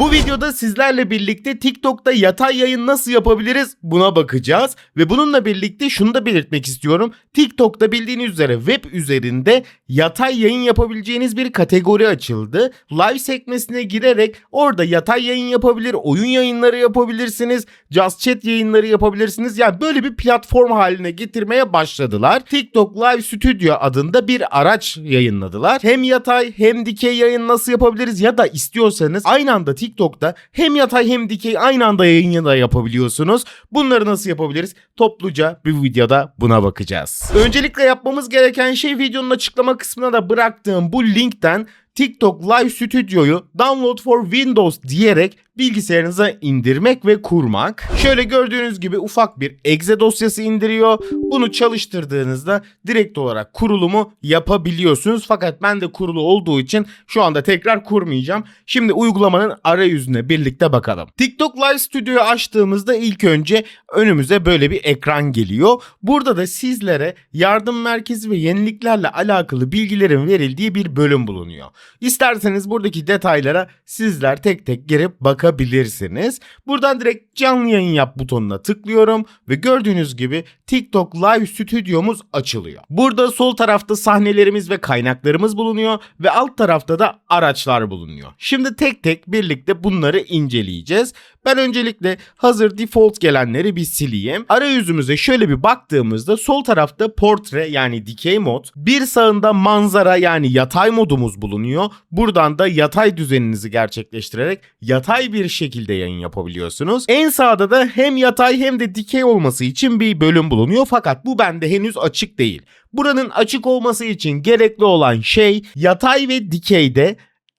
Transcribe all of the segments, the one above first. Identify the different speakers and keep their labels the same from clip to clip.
Speaker 1: Bu videoda sizlerle birlikte TikTok'ta yatay yayın nasıl yapabiliriz buna bakacağız. Ve bununla birlikte şunu da belirtmek istiyorum. TikTok'ta bildiğiniz üzere web üzerinde yatay yayın yapabileceğiniz bir kategori açıldı. Live sekmesine girerek orada yatay yayın yapabilir, oyun yayınları yapabilirsiniz, Just Chat yayınları yapabilirsiniz. Yani böyle bir platform haline getirmeye başladılar. TikTok Live Studio adında bir araç yayınladılar. Hem yatay hem dikey yayın nasıl yapabiliriz ya da istiyorsanız aynı anda TikTok'ta hem yatay hem dikey aynı anda yayın da yapabiliyorsunuz. Bunları nasıl yapabiliriz? Topluca bir videoda buna bakacağız. Öncelikle yapmamız gereken şey videonun açıklama kısmına da bıraktığım bu linkten TikTok Live Studio'yu download for Windows diyerek bilgisayarınıza indirmek ve kurmak. Şöyle gördüğünüz gibi ufak bir exe dosyası indiriyor. Bunu çalıştırdığınızda direkt olarak kurulumu yapabiliyorsunuz. Fakat ben de kurulu olduğu için şu anda tekrar kurmayacağım. Şimdi uygulamanın arayüzüne birlikte bakalım. TikTok Live Studio'yu açtığımızda ilk önce önümüze böyle bir ekran geliyor. Burada da sizlere yardım merkezi ve yeniliklerle alakalı bilgilerin verildiği bir bölüm bulunuyor. İsterseniz buradaki detaylara sizler tek tek girip bakabilirsiniz. Buradan direkt canlı yayın yap butonuna tıklıyorum ve gördüğünüz gibi TikTok Live Stüdyomuz açılıyor. Burada sol tarafta sahnelerimiz ve kaynaklarımız bulunuyor ve alt tarafta da araçlar bulunuyor. Şimdi tek tek birlikte bunları inceleyeceğiz. Ben öncelikle hazır default gelenleri bir sileyim. Arayüzümüze şöyle bir baktığımızda sol tarafta portre yani dikey mod, bir sağında manzara yani yatay modumuz bulunuyor. Buradan da yatay düzeninizi gerçekleştirerek yatay bir şekilde yayın yapabiliyorsunuz. En sağda da hem yatay hem de dikey olması için bir bölüm bulunuyor fakat bu bende henüz açık değil. Buranın açık olması için gerekli olan şey yatay ve dikeyde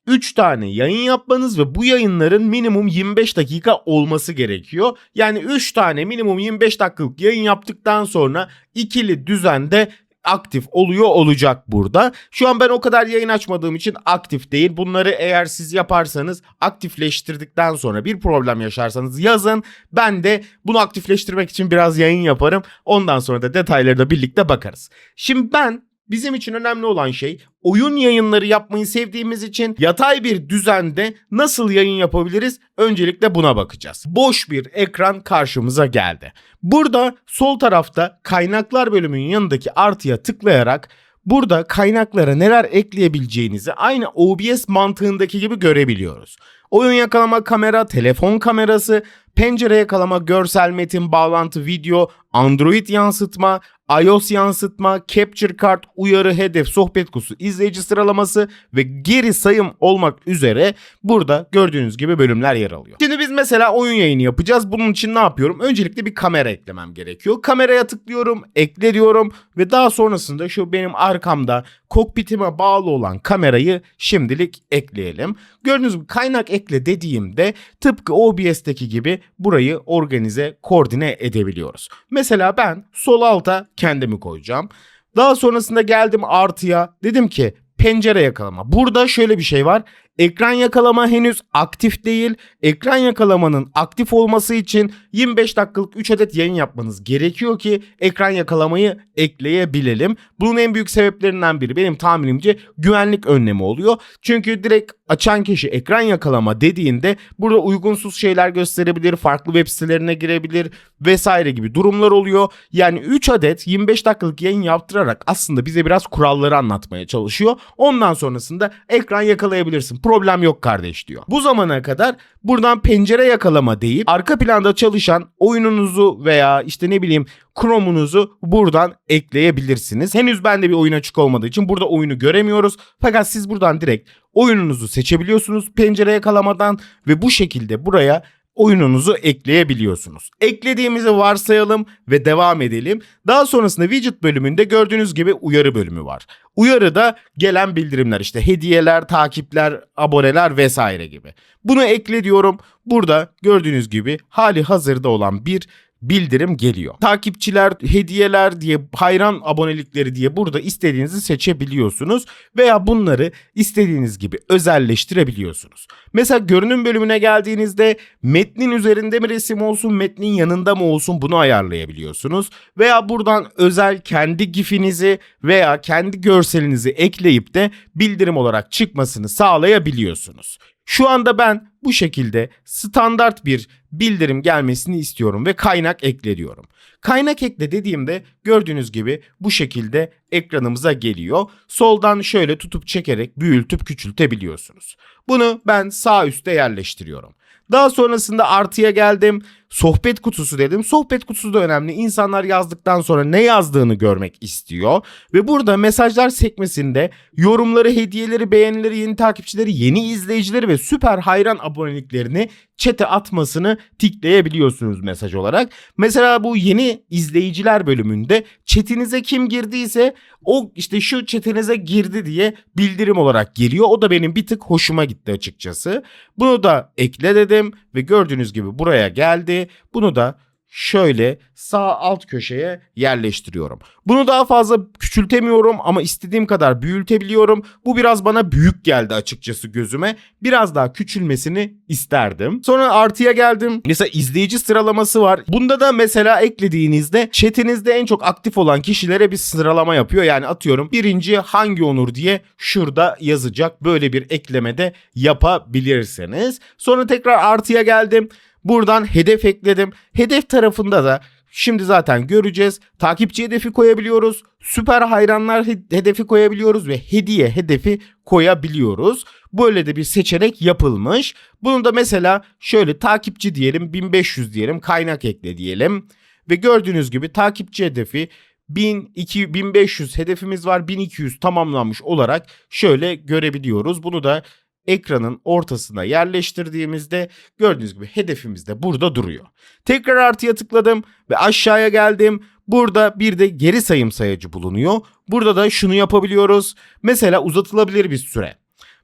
Speaker 1: 3 tane yayın yapmanız ve bu yayınların minimum 25 dakika olması gerekiyor. Yani 3 tane minimum 25 dakikalık yayın yaptıktan sonra ikili düzende aktif oluyor olacak burada. Şu an ben o kadar yayın açmadığım için aktif değil. Bunları eğer siz yaparsanız aktifleştirdikten sonra bir problem yaşarsanız yazın. Ben de bunu aktifleştirmek için biraz yayın yaparım. Ondan sonra da detayları da birlikte bakarız. Şimdi ben Bizim için önemli olan şey oyun yayınları yapmayı sevdiğimiz için yatay bir düzende nasıl yayın yapabiliriz? Öncelikle buna bakacağız. Boş bir ekran karşımıza geldi. Burada sol tarafta kaynaklar bölümünün yanındaki artıya tıklayarak burada kaynaklara neler ekleyebileceğinizi aynı OBS mantığındaki gibi görebiliyoruz. Oyun yakalama kamera, telefon kamerası, pencere yakalama, görsel metin, bağlantı, video, Android yansıtma, iOS yansıtma, capture card, uyarı, hedef, sohbet kutusu, izleyici sıralaması ve geri sayım olmak üzere burada gördüğünüz gibi bölümler yer alıyor. Şimdi biz mesela oyun yayını yapacağız. Bunun için ne yapıyorum? Öncelikle bir kamera eklemem gerekiyor. Kameraya tıklıyorum, ekle diyorum ve daha sonrasında şu benim arkamda kokpitime bağlı olan kamerayı şimdilik ekleyelim. Gördüğünüz gibi kaynak ekle dediğimde tıpkı OBS'teki gibi burayı organize, koordine edebiliyoruz. Mesela ben sol alta kendimi koyacağım. Daha sonrasında geldim artıya. Dedim ki pencere yakalama. Burada şöyle bir şey var. Ekran yakalama henüz aktif değil. Ekran yakalamanın aktif olması için 25 dakikalık 3 adet yayın yapmanız gerekiyor ki ekran yakalamayı ekleyebilelim. Bunun en büyük sebeplerinden biri benim tahminimce güvenlik önlemi oluyor. Çünkü direkt açan kişi ekran yakalama dediğinde burada uygunsuz şeyler gösterebilir, farklı web sitelerine girebilir vesaire gibi durumlar oluyor. Yani 3 adet 25 dakikalık yayın yaptırarak aslında bize biraz kuralları anlatmaya çalışıyor. Ondan sonrasında ekran yakalayabilirsin. Problem yok kardeş diyor. Bu zamana kadar buradan pencere yakalama deyip arka planda çalışan oyununuzu veya işte ne bileyim Chrome'unuzu buradan ekleyebilirsiniz. Henüz bende bir oyun açık olmadığı için burada oyunu göremiyoruz. Fakat siz buradan direkt oyununuzu seçebiliyorsunuz pencere yakalamadan ve bu şekilde buraya oyununuzu ekleyebiliyorsunuz. Eklediğimizi varsayalım ve devam edelim. Daha sonrasında widget bölümünde gördüğünüz gibi uyarı bölümü var. Uyarıda gelen bildirimler işte hediyeler, takipler, aboneler vesaire gibi. Bunu ekle diyorum. Burada gördüğünüz gibi hali hazırda olan bir bildirim geliyor. Takipçiler, hediyeler diye hayran abonelikleri diye burada istediğinizi seçebiliyorsunuz veya bunları istediğiniz gibi özelleştirebiliyorsunuz. Mesela görünüm bölümüne geldiğinizde metnin üzerinde mi resim olsun, metnin yanında mı olsun bunu ayarlayabiliyorsunuz. Veya buradan özel kendi gifinizi veya kendi görselinizi ekleyip de bildirim olarak çıkmasını sağlayabiliyorsunuz. Şu anda ben bu şekilde standart bir bildirim gelmesini istiyorum ve kaynak ekle diyorum. Kaynak ekle dediğimde gördüğünüz gibi bu şekilde ekranımıza geliyor. Soldan şöyle tutup çekerek büyütüp küçültebiliyorsunuz. Bunu ben sağ üstte yerleştiriyorum. Daha sonrasında artıya geldim. Sohbet kutusu dedim. Sohbet kutusu da önemli. İnsanlar yazdıktan sonra ne yazdığını görmek istiyor. Ve burada mesajlar sekmesinde yorumları, hediyeleri, beğenileri, yeni takipçileri, yeni izleyicileri ve süper hayran aboneliklerini çete atmasını tikleyebiliyorsunuz mesaj olarak. Mesela bu yeni izleyiciler bölümünde chatinize kim girdiyse o işte şu chatinize girdi diye bildirim olarak geliyor. O da benim bir tık hoşuma gitti açıkçası. Bunu da ekle dedim ve gördüğünüz gibi buraya geldi. Bunu da şöyle sağ alt köşeye yerleştiriyorum. Bunu daha fazla küçültemiyorum ama istediğim kadar büyütebiliyorum. Bu biraz bana büyük geldi açıkçası gözüme. Biraz daha küçülmesini isterdim. Sonra artıya geldim. Mesela izleyici sıralaması var. Bunda da mesela eklediğinizde chatinizde en çok aktif olan kişilere bir sıralama yapıyor. Yani atıyorum birinci hangi onur diye şurada yazacak. Böyle bir eklemede yapabilirsiniz. Sonra tekrar artıya geldim. Buradan hedef ekledim. Hedef tarafında da şimdi zaten göreceğiz. Takipçi hedefi koyabiliyoruz. Süper hayranlar he- hedefi koyabiliyoruz ve hediye hedefi koyabiliyoruz. Böyle de bir seçenek yapılmış. Bunu da mesela şöyle takipçi diyelim 1500 diyelim kaynak ekle diyelim. Ve gördüğünüz gibi takipçi hedefi 1000, 2, 1500 hedefimiz var 1200 tamamlanmış olarak şöyle görebiliyoruz. Bunu da ekranın ortasına yerleştirdiğimizde gördüğünüz gibi hedefimiz de burada duruyor. Tekrar artıya tıkladım ve aşağıya geldim. Burada bir de geri sayım sayacı bulunuyor. Burada da şunu yapabiliyoruz. Mesela uzatılabilir bir süre.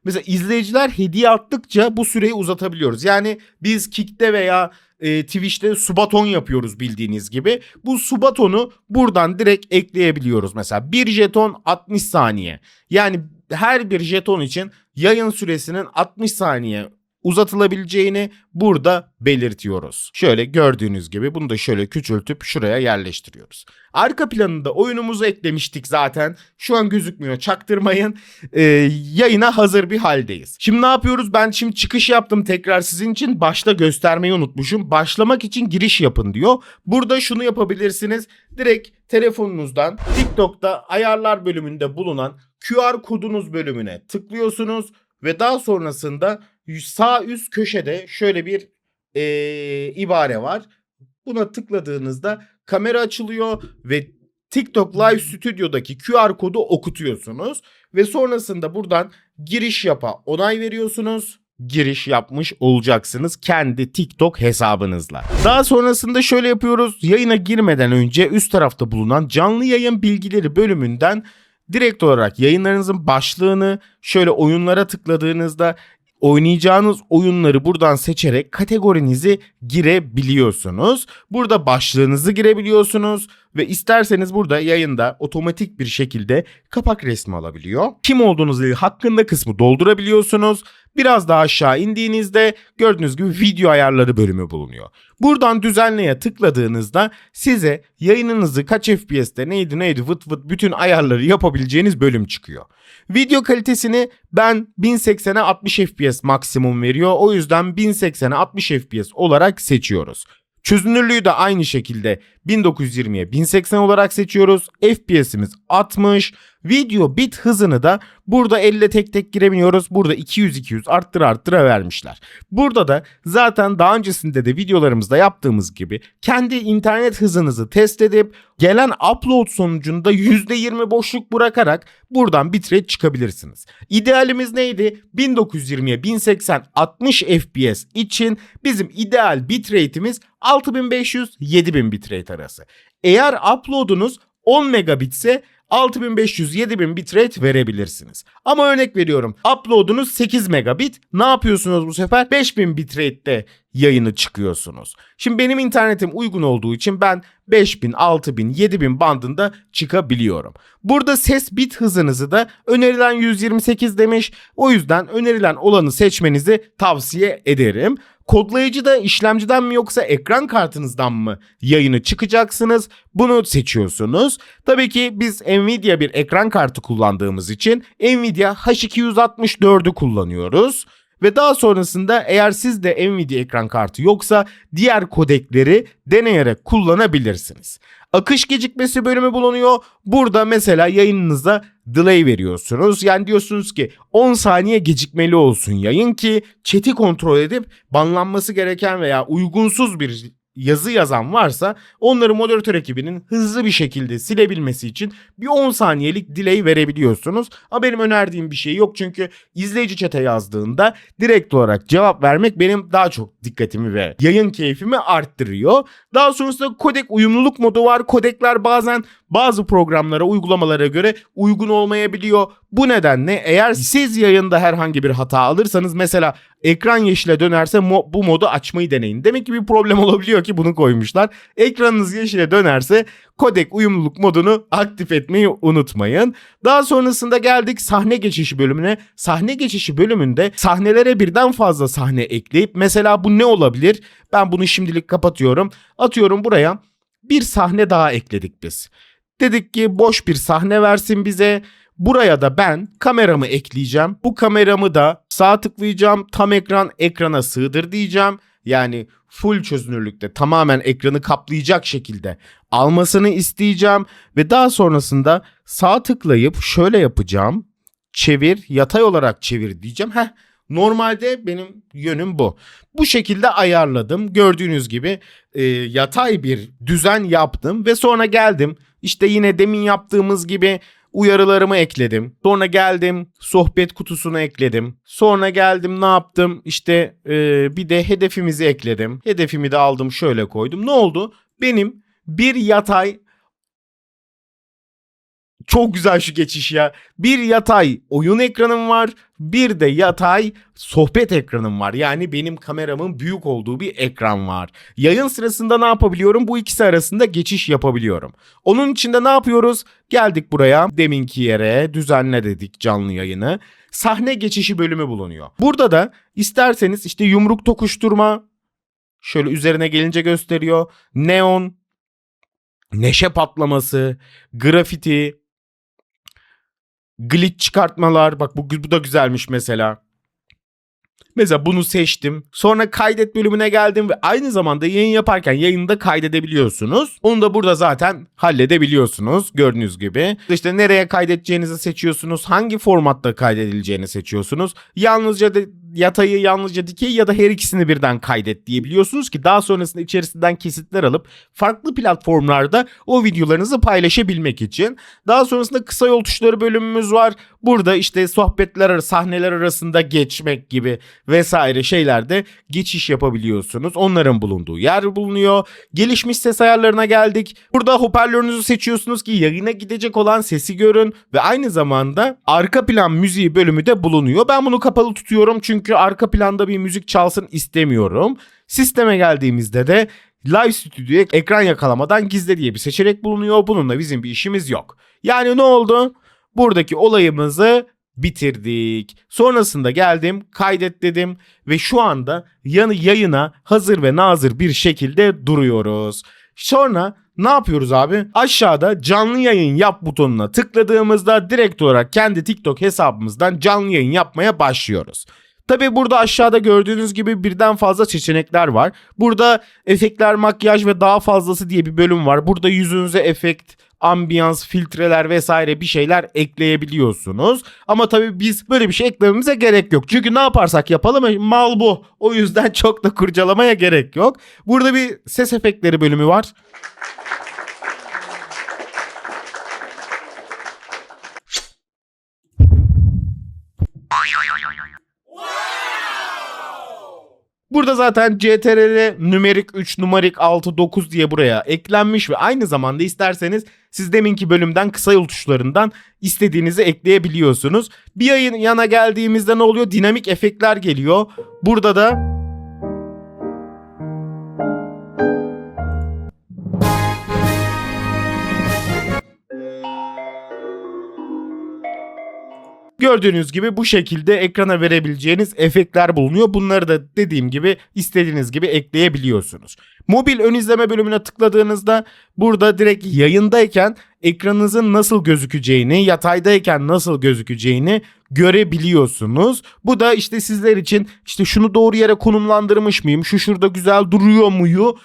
Speaker 1: Mesela izleyiciler hediye attıkça bu süreyi uzatabiliyoruz. Yani biz Kick'te veya e, Twitch'te subaton yapıyoruz bildiğiniz gibi. Bu subatonu buradan direkt ekleyebiliyoruz. Mesela bir jeton 60 saniye. Yani her bir jeton için yayın süresinin 60 saniye uzatılabileceğini burada belirtiyoruz. Şöyle gördüğünüz gibi bunu da şöyle küçültüp şuraya yerleştiriyoruz. Arka planında oyunumuzu eklemiştik zaten. Şu an gözükmüyor çaktırmayın. Ee, yayına hazır bir haldeyiz. Şimdi ne yapıyoruz? Ben şimdi çıkış yaptım tekrar sizin için. Başta göstermeyi unutmuşum. Başlamak için giriş yapın diyor. Burada şunu yapabilirsiniz. Direkt telefonunuzdan TikTok'ta ayarlar bölümünde bulunan QR kodunuz bölümüne tıklıyorsunuz ve daha sonrasında sağ üst köşede şöyle bir eee, ibare var. Buna tıkladığınızda kamera açılıyor ve TikTok Live Studio'daki QR kodu okutuyorsunuz ve sonrasında buradan giriş yapa onay veriyorsunuz. Giriş yapmış olacaksınız kendi TikTok hesabınızla. Daha sonrasında şöyle yapıyoruz. Yayına girmeden önce üst tarafta bulunan canlı yayın bilgileri bölümünden direkt olarak yayınlarınızın başlığını şöyle oyunlara tıkladığınızda oynayacağınız oyunları buradan seçerek kategorinizi girebiliyorsunuz. Burada başlığınızı girebiliyorsunuz ve isterseniz burada yayında otomatik bir şekilde kapak resmi alabiliyor. Kim olduğunuzla ilgili hakkında kısmı doldurabiliyorsunuz. Biraz daha aşağı indiğinizde gördüğünüz gibi video ayarları bölümü bulunuyor. Buradan düzenleye tıkladığınızda size yayınınızı kaç FPS'te neydi neydi vıt vıt bütün ayarları yapabileceğiniz bölüm çıkıyor. Video kalitesini ben 1080'e 60 FPS maksimum veriyor. O yüzden 1080'e 60 FPS olarak seçiyoruz. Çözünürlüğü de aynı şekilde 1920'ye 1080 olarak seçiyoruz. FPS'imiz 60. Video bit hızını da burada elle tek tek giremiyoruz. Burada 200-200 arttıra arttıra vermişler. Burada da zaten daha öncesinde de videolarımızda yaptığımız gibi kendi internet hızınızı test edip gelen upload sonucunda %20 boşluk bırakarak buradan bitrate çıkabilirsiniz. İdealimiz neydi? 1920'ye 1080 60 FPS için bizim ideal bitrate'imiz 6500-7000 bitrate arası. Eğer upload'unuz 10 megabitse 6500-7000 bitrate verebilirsiniz. Ama örnek veriyorum upload'unuz 8 megabit ne yapıyorsunuz bu sefer? 5000 bitrate'de yayını çıkıyorsunuz. Şimdi benim internetim uygun olduğu için ben 5000, 6000, 7000 bandında çıkabiliyorum. Burada ses bit hızınızı da önerilen 128 demiş. O yüzden önerilen olanı seçmenizi tavsiye ederim. Kodlayıcı da işlemciden mi yoksa ekran kartınızdan mı yayını çıkacaksınız? Bunu seçiyorsunuz. Tabii ki biz Nvidia bir ekran kartı kullandığımız için Nvidia H264'ü kullanıyoruz. ve daha sonrasında eğer sizde Nvidia ekran kartı yoksa diğer kodekleri deneyerek kullanabilirsiniz. Akış gecikmesi bölümü bulunuyor. Burada mesela yayınınıza delay veriyorsunuz. Yani diyorsunuz ki 10 saniye gecikmeli olsun yayın ki chat'i kontrol edip banlanması gereken veya uygunsuz bir yazı yazan varsa onları moderatör ekibinin hızlı bir şekilde silebilmesi için bir 10 saniyelik delay verebiliyorsunuz. Ama benim önerdiğim bir şey yok çünkü izleyici chat'e yazdığında direkt olarak cevap vermek benim daha çok dikkatimi ve yayın keyfimi arttırıyor. Daha sonrasında kodek uyumluluk modu var. Kodekler bazen bazı programlara, uygulamalara göre uygun olmayabiliyor. Bu nedenle eğer siz yayında herhangi bir hata alırsanız mesela ekran yeşile dönerse mo- bu modu açmayı deneyin. Demek ki bir problem olabiliyor ki bunu koymuşlar. Ekranınız yeşile dönerse kodek uyumluluk modunu aktif etmeyi unutmayın. Daha sonrasında geldik sahne geçişi bölümüne. Sahne geçişi bölümünde sahnelere birden fazla sahne ekleyip mesela bu ne olabilir? Ben bunu şimdilik kapatıyorum. Atıyorum buraya bir sahne daha ekledik biz. Dedik ki boş bir sahne versin bize. Buraya da ben kameramı ekleyeceğim. Bu kameramı da sağ tıklayacağım. Tam ekran ekrana sığdır diyeceğim. Yani full çözünürlükte tamamen ekranı kaplayacak şekilde almasını isteyeceğim. Ve daha sonrasında sağ tıklayıp şöyle yapacağım. Çevir yatay olarak çevir diyeceğim. Heh Normalde benim yönüm bu. Bu şekilde ayarladım. Gördüğünüz gibi e, yatay bir düzen yaptım ve sonra geldim. İşte yine demin yaptığımız gibi uyarılarımı ekledim. Sonra geldim sohbet kutusunu ekledim. Sonra geldim ne yaptım? İşte e, bir de hedefimizi ekledim. Hedefimi de aldım şöyle koydum. Ne oldu? Benim bir yatay çok güzel şu geçiş ya. Bir yatay oyun ekranım var. Bir de yatay sohbet ekranım var. Yani benim kameramın büyük olduğu bir ekran var. Yayın sırasında ne yapabiliyorum? Bu ikisi arasında geçiş yapabiliyorum. Onun için de ne yapıyoruz? Geldik buraya. Deminki yere düzenle dedik canlı yayını. Sahne geçişi bölümü bulunuyor. Burada da isterseniz işte yumruk tokuşturma şöyle üzerine gelince gösteriyor. Neon, neşe patlaması, grafiti, glitch çıkartmalar bak bu, bu da güzelmiş mesela. Mesela bunu seçtim. Sonra kaydet bölümüne geldim ve aynı zamanda yayın yaparken yayında kaydedebiliyorsunuz. Onu da burada zaten halledebiliyorsunuz gördüğünüz gibi. İşte nereye kaydedeceğinizi seçiyorsunuz. Hangi formatta kaydedileceğini seçiyorsunuz. Yalnızca de yatayı yalnızca dikey ya da her ikisini birden kaydet diyebiliyorsunuz ki daha sonrasında içerisinden kesitler alıp farklı platformlarda o videolarınızı paylaşabilmek için. Daha sonrasında kısa yol tuşları bölümümüz var. Burada işte sohbetler sahneler arasında geçmek gibi vesaire şeylerde geçiş yapabiliyorsunuz. Onların bulunduğu yer bulunuyor. Gelişmiş ses ayarlarına geldik. Burada hoparlörünüzü seçiyorsunuz ki yayına gidecek olan sesi görün ve aynı zamanda arka plan müziği bölümü de bulunuyor. Ben bunu kapalı tutuyorum çünkü arka planda bir müzik çalsın istemiyorum. Sisteme geldiğimizde de Live Studio'ya ekran yakalamadan gizle diye bir seçenek bulunuyor. Bununla bizim bir işimiz yok. Yani ne oldu? Buradaki olayımızı bitirdik. Sonrasında geldim, kaydet dedim ve şu anda yanı yayına hazır ve nazır bir şekilde duruyoruz. Sonra ne yapıyoruz abi? Aşağıda canlı yayın yap butonuna tıkladığımızda direkt olarak kendi TikTok hesabımızdan canlı yayın yapmaya başlıyoruz. Tabi burada aşağıda gördüğünüz gibi birden fazla seçenekler var. Burada efektler, makyaj ve daha fazlası diye bir bölüm var. Burada yüzünüze efekt, ambiyans, filtreler vesaire bir şeyler ekleyebiliyorsunuz. Ama tabii biz böyle bir şey eklememize gerek yok. Çünkü ne yaparsak yapalım mal bu. O yüzden çok da kurcalamaya gerek yok. Burada bir ses efektleri bölümü var. Burada zaten CTRL numerik 3, numarik 6, 9 diye buraya eklenmiş ve aynı zamanda isterseniz siz deminki bölümden kısa yol tuşlarından istediğinizi ekleyebiliyorsunuz. Bir ayın yana geldiğimizde ne oluyor? Dinamik efektler geliyor. Burada da Gördüğünüz gibi bu şekilde ekrana verebileceğiniz efektler bulunuyor. Bunları da dediğim gibi istediğiniz gibi ekleyebiliyorsunuz. Mobil ön izleme bölümüne tıkladığınızda burada direkt yayındayken ekranınızın nasıl gözükeceğini, yataydayken nasıl gözükeceğini görebiliyorsunuz. Bu da işte sizler için işte şunu doğru yere konumlandırmış mıyım? Şu şurada güzel duruyor muyu?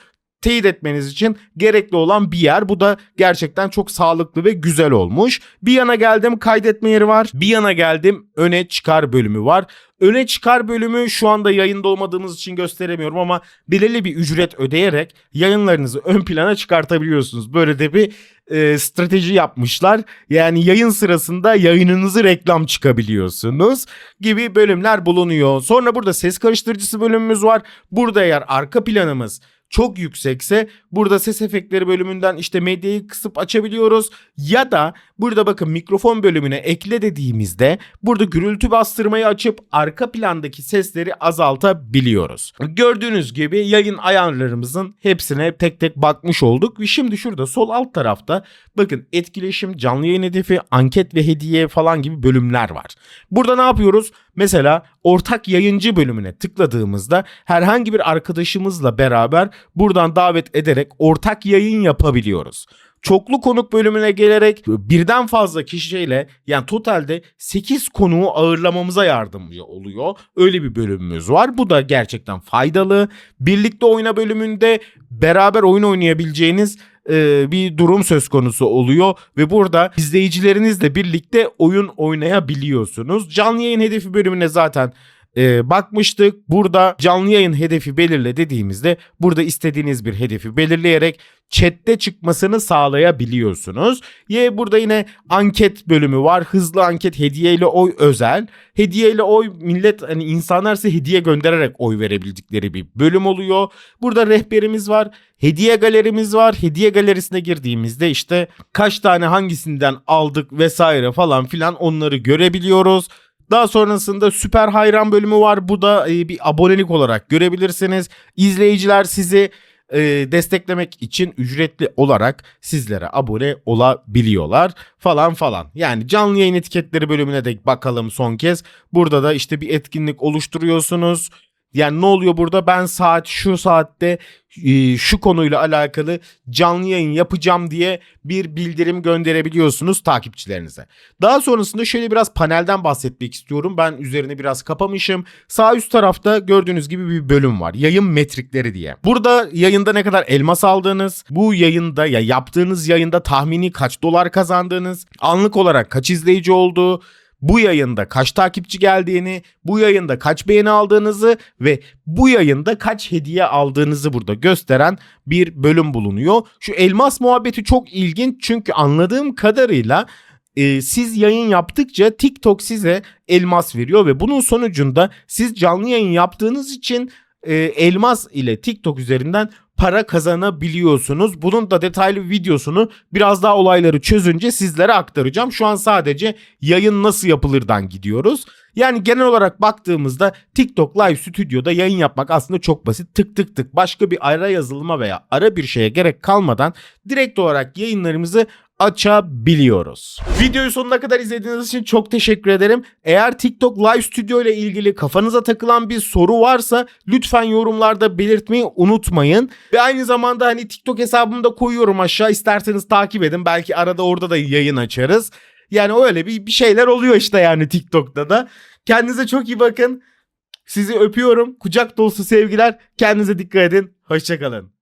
Speaker 1: Teyit etmeniz için gerekli olan bir yer. Bu da gerçekten çok sağlıklı ve güzel olmuş. Bir yana geldim kaydetme yeri var. Bir yana geldim öne çıkar bölümü var. Öne çıkar bölümü şu anda yayında olmadığımız için gösteremiyorum ama belirli bir ücret ödeyerek yayınlarınızı ön plana çıkartabiliyorsunuz. Böyle de bir e, strateji yapmışlar. Yani yayın sırasında yayınınızı reklam çıkabiliyorsunuz gibi bölümler bulunuyor. Sonra burada ses karıştırıcısı bölümümüz var. Burada eğer arka planımız çok yüksekse burada ses efektleri bölümünden işte medyayı kısıp açabiliyoruz ya da burada bakın mikrofon bölümüne ekle dediğimizde burada gürültü bastırmayı açıp arka plandaki sesleri azaltabiliyoruz. Gördüğünüz gibi yayın ayarlarımızın hepsine tek tek bakmış olduk ve şimdi şurada sol alt tarafta bakın etkileşim, canlı yayın hedefi, anket ve hediye falan gibi bölümler var. Burada ne yapıyoruz? Mesela ortak yayıncı bölümüne tıkladığımızda herhangi bir arkadaşımızla beraber buradan davet ederek ortak yayın yapabiliyoruz. Çoklu konuk bölümüne gelerek birden fazla kişiyle yani totalde 8 konuğu ağırlamamıza yardımcı oluyor. Öyle bir bölümümüz var. Bu da gerçekten faydalı. Birlikte oyna bölümünde beraber oyun oynayabileceğiniz e, bir durum söz konusu oluyor ve burada izleyicilerinizle birlikte oyun oynayabiliyorsunuz. Canlı yayın hedefi bölümüne zaten e, bakmıştık. Burada canlı yayın hedefi belirle dediğimizde burada istediğiniz bir hedefi belirleyerek chatte çıkmasını sağlayabiliyorsunuz. Ye burada yine anket bölümü var. Hızlı anket hediyeyle oy özel. Hediyeyle oy millet hani insanlar size hediye göndererek oy verebildikleri bir bölüm oluyor. Burada rehberimiz var. Hediye galerimiz var. Hediye galerisine girdiğimizde işte kaç tane hangisinden aldık vesaire falan filan onları görebiliyoruz. Daha sonrasında süper hayran bölümü var. Bu da e, bir abonelik olarak görebilirsiniz. İzleyiciler sizi e, desteklemek için ücretli olarak sizlere abone olabiliyorlar falan falan. Yani canlı yayın etiketleri bölümüne de bakalım son kez. Burada da işte bir etkinlik oluşturuyorsunuz. Yani ne oluyor burada? Ben saat şu saatte e, şu konuyla alakalı canlı yayın yapacağım diye bir bildirim gönderebiliyorsunuz takipçilerinize. Daha sonrasında şöyle biraz panelden bahsetmek istiyorum. Ben üzerine biraz kapamışım. Sağ üst tarafta gördüğünüz gibi bir bölüm var. Yayın metrikleri diye. Burada yayında ne kadar elmas aldığınız, bu yayında ya yaptığınız yayında tahmini kaç dolar kazandığınız, anlık olarak kaç izleyici olduğu, bu yayında kaç takipçi geldiğini, bu yayında kaç beğeni aldığınızı ve bu yayında kaç hediye aldığınızı burada gösteren bir bölüm bulunuyor. Şu elmas muhabbeti çok ilginç çünkü anladığım kadarıyla e, siz yayın yaptıkça TikTok size elmas veriyor ve bunun sonucunda siz canlı yayın yaptığınız için e, elmas ile TikTok üzerinden para kazanabiliyorsunuz. Bunun da detaylı videosunu biraz daha olayları çözünce sizlere aktaracağım. Şu an sadece yayın nasıl yapılırdan gidiyoruz. Yani genel olarak baktığımızda TikTok Live Stüdyo'da yayın yapmak aslında çok basit. Tık tık tık başka bir ara yazılıma veya ara bir şeye gerek kalmadan direkt olarak yayınlarımızı açabiliyoruz. Videoyu sonuna kadar izlediğiniz için çok teşekkür ederim. Eğer TikTok Live Studio ile ilgili kafanıza takılan bir soru varsa lütfen yorumlarda belirtmeyi unutmayın. Ve aynı zamanda hani TikTok hesabımı da koyuyorum aşağı. İsterseniz takip edin. Belki arada orada da yayın açarız. Yani öyle bir, bir şeyler oluyor işte yani TikTok'ta da. Kendinize çok iyi bakın. Sizi öpüyorum. Kucak dolusu sevgiler. Kendinize dikkat edin. Hoşçakalın.